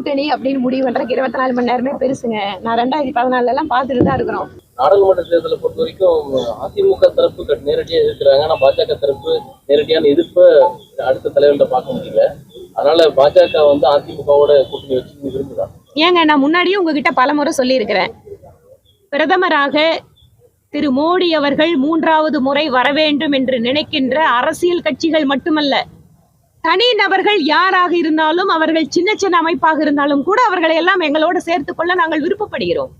கூட்டணி அப்படின்னு முடிவு பண்றதுக்கு இருபத்தி நாலு மணி நேரமே பெருசுங்க. நான் ரெண்டாயிரத்தி பதினாலுல எல்லாம் பார்த்துட்டு தான் இருக்கிறோம். நாடாளுமன்ற தேர்தலை பொறுத்த வரைக்கும் அதிமுக தரப்பு க- நேரடியா எதிர்க்கிறாங்க ஆனா பாஜக தரப்பு நேரடியான எதிர்ப்பை அடுத்த தலைவர்கிட்ட பார்க்க முடியல. அதனால பாஜக வந்து அதிமுகவோட கூட்டணி வச்சு விரும்புதா? ஏங்க நான் முன்னாடியே உங்ககிட்ட பலமுறை சொல்லியிருக்கிறேன். பிரதமராக திரு மோடி அவர்கள் மூன்றாவது முறை வர வேண்டும் என்று நினைக்கின்ற அரசியல் கட்சிகள் மட்டுமல்ல தனி நபர்கள் யாராக இருந்தாலும் அவர்கள் சின்ன சின்ன அமைப்பாக இருந்தாலும் கூட அவர்களை எல்லாம் எங்களோடு சேர்த்துக் கொள்ள நாங்கள் விருப்பப்படுகிறோம்.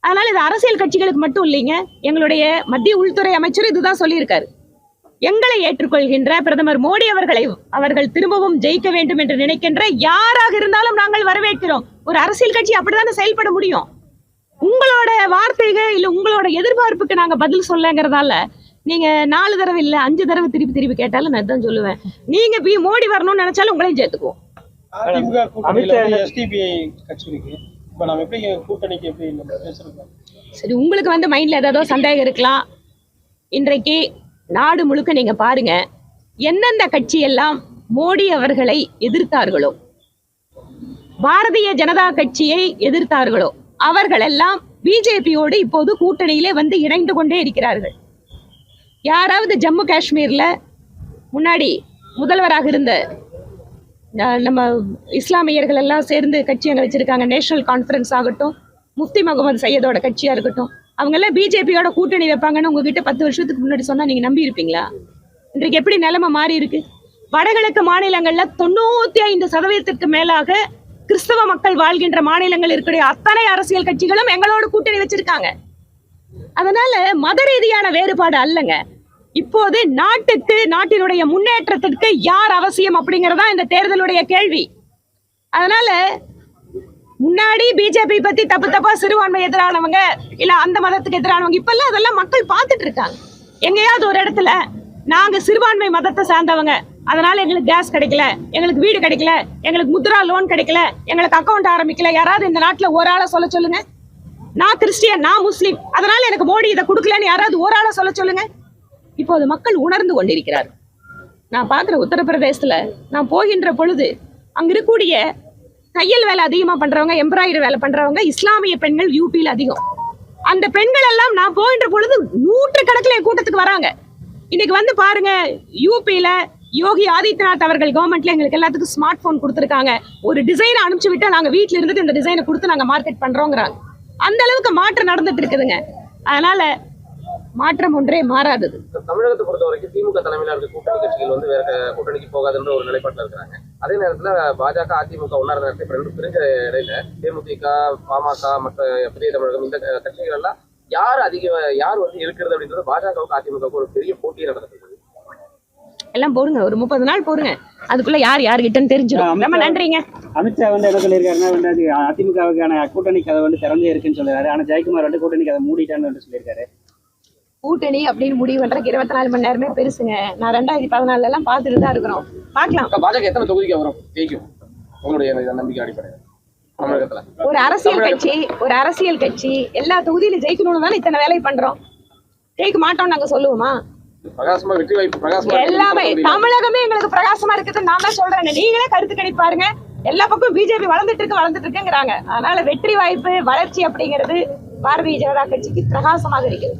அதனால இது அரசியல் கட்சிகளுக்கு மட்டும் இல்லைங்க. எங்களுடைய மத்திய உள்துறை அமைச்சர் இதுதான் சொல்லியிருக்காரு. எங்களை ஏற்றுக்கொள்கின்ற பிரதமர் மோடி அவர்களை அவர்கள் திரும்பவும் ஜெயிக்க வேண்டும் என்று நினைக்கின்ற யாராக இருந்தாலும் நாங்கள் வரவேற்கிறோம். ஒரு அரசியல் கட்சி அப்படித்தானே செயல்பட முடியும்? உங்களோட வார்த்தைகள் இல்ல உங்களோட எதிர்பார்ப்புக்கு நாங்க பதில் சொல்லங்கிறதால நீங்க நாலு தடவை இல்ல அஞ்சு தடவை திருப்பி திருப்பி கேட்டாலும் நான் தான் சொல்லுவேன். நீங்க பி மோடி வரணும்னு நினைச்சாலும் உங்களையும் சேர்த்துக்குவோம். சரி உங்களுக்கு வந்து மைண்ட்ல ஏதோ சந்தேகம் இருக்கலாம் இன்றைக்கு நாடு முழுக்க நீங்க பாருங்க எந்தெந்த கட்சியெல்லாம் மோடி அவர்களை எதிர்த்தார்களோ பாரதிய ஜனதா கட்சியை எதிர்த்தார்களோ அவர்களெல்லாம் பிஜேபியோடு இப்போது கூட்டணியிலே வந்து இணைந்து கொண்டே இருக்கிறார்கள். யாராவது ஜம்மு காஷ்மீரில் முன்னாடி முதல்வராக இருந்த நம்ம இஸ்லாமியர்கள் எல்லாம் சேர்ந்து கட்சி அங்கே வச்சுருக்காங்க. நேஷனல் கான்ஃபரன்ஸ் ஆகட்டும் முஃப்தி முகமது சையதோட கட்சியாக இருக்கட்டும். அவங்கெல்லாம் பிஜேபியோட கூட்டணி வைப்பாங்கன்னு உங்ககிட்ட பத்து வருஷத்துக்கு முன்னாடி சொன்னால் நீங்கள் நம்பி இருப்பீங்களா இன்றைக்கு எப்படி நிலைமை மாறி இருக்கு? வடகிழக்கு மாநிலங்களில் தொண்ணூற்றி ஐந்து சதவீதத்திற்கு மேலாக கிறிஸ்தவ மக்கள் வாழ்கின்ற மாநிலங்கள் இருக்கிற அத்தனை அரசியல் கட்சிகளும் எங்களோட கூட்டணி வச்சிருக்காங்க. அதனால மத ரீதியான வேறுபாடு அல்லங்க. இப்போது நாட்டுக்கு நாட்டினுடைய முன்னேற்றத்திற்கு யார் அவசியம் அப்படிங்கறதா இந்த தேர்தலுடைய கேள்வி. அதனால முன்னாடி பிஜேபி பத்தி தப்பு தப்பா சிறுபான்மை எதிரானவங்க இல்ல அந்த மதத்துக்கு எதிரானவங்க இப்பெல்லாம் அதெல்லாம் மக்கள் பார்த்துட்டு இருக்காங்க எங்கேயாவது ஒரு இடத்துல நாங்க சிறுபான்மை மதத்தை சார்ந்தவங்க அதனால எங்களுக்கு கேஸ் கிடைக்கல எங்களுக்கு வீடு கிடைக்கல எங்களுக்கு முத்ரா லோன் கிடைக்கல எங்களுக்கு அக்கௌண்ட் ஆரம்பிக்கல யாராவது இந்த நாட்டுல ஒரு ஆளை சொல்ல சொல்லுங்க. நான் கிறிஸ்டியன் நான் முஸ்லீம் அதனால எனக்கு மோடி இதை கொடுக்கலன்னு யாராவது ஒரு ஆளை சொல்ல சொல்லுங்க. இப்போது மக்கள் உணர்ந்து கொண்டிருக்கிறார் நான் பார்க்குற உத்தரப்பிரதேசத்தில் நான் போகின்ற பொழுது அங்கே இருக்கக்கூடிய தையல் வேலை அதிகமாக பண்ணுறவங்க எம்ப்ராய்டரி வேலை பண்ணுறவங்க இஸ்லாமிய பெண்கள் யூபியில் அதிகம். அந்த பெண்கள் எல்லாம் நான் போகின்ற பொழுது நூற்று கணக்கில் என் கூட்டத்துக்கு வராங்க. இன்னைக்கு வந்து பாருங்க யூபியில் யோகி ஆதித்யநாத் அவர்கள் கவர்மெண்ட்ல எங்களுக்கு எல்லாத்துக்கும் ஸ்மார்ட் போன் கொடுத்துருக்காங்க. ஒரு டிசைனை அனுப்பிச்சு விட்டா நாங்க வீட்டில் இருந்துட்டு இந்த டிசைனை கொடுத்து நாங்க மார்க்கெட் பண்றோங்கிறாங்க. அந்த அளவுக்கு மாற்றம் நடந்துட்டு இருக்குதுங்க. அதனால மாற்றம் ஒன்றே மாறாதது. தமிழகத்தை பொறுத்த வரைக்கும் திமுக தலைமையில இருக்க கூட்டணி கட்சிகள் வந்து வேற கூட்டணிக்கு போகாதுன்ற ஒரு நிலைப்பாட்டில் இருக்கிறாங்க அதே நேரத்துல பாஜக அதிமுக ஒன்னா நேரத்தில் ரெண்டு பிரிஞ்ச இடையில தேமுதிக பாமக மற்ற புதிய தமிழகம் இந்த கட்சிகள் எல்லாம் யார் அதிக யார் வந்து இருக்கிறது அப்படின்றது பாஜகவுக்கு அதிமுகவுக்கு ஒரு பெரிய போட்டியை நடக்குது எல்லாம் போடுங்க. ஒரு முப்பது நாள் போடுங்க. அதுக்குள்ள யார் யாருகிட்டன்னு தெரிஞ்சிடும். ரொம்ப நன்றிங்க. அமித்ஷா வந்து என்ன சொல்லியிருக்காருன்னா வந்து அது அதிமுகவுக்கான கூட்டணி கதை வந்து திறந்தே இருக்குன்னு சொல்லிருக்காரு ஆனா ஜெயக்குமார் வந்து கூட்டணி கதை மூடிட்டான்னு வந்து சொல்லியிருக்காரு. கூட்டணி அப்படின்னு முடிவு பண்றதுக்கு இருபத்தி நாலு மணி நேரமே பெருசுங்க. நான் ரெண்டாயிரத்தி பதினாலுல எல்லாம் பார்த்துட்டு தான் இருக்கிறோம். பார்க்கலாம். பாஜக எத்தனை தொகுதிக்கு வரும்? ஜெயிக்கும். உங்களுடைய நம்பிக்கை அடிப்படையில். ஒரு அரசியல் கட்சி ஒரு அரசியல் கட்சி எல்லா தொகுதியிலும் ஜெயிக்கணும்னு தானே இத்தனை வேலை பண்றோம். ஜெயிக்க மாட்டோம் நாங்க சொல்லுவோமா? எல்லாமே தமிழகமே எங்களுக்கு பிரகாசமா இருக்குது நான் தான் சொல்றேன். நீங்களே கருத்து கணிப்பு பாருங்க. எல்லா பக்கம் பிஜேபி வளர்ந்துட்டு இருக்கு வளர்ந்துட்டு இருக்குங்கிறாங்க. அதனால வெற்றி வாய்ப்பு வளர்ச்சி அப்படிங்கிறது பாரதிய ஜனதா கட்சிக்கு பிரகாசமாக இருக்கிறது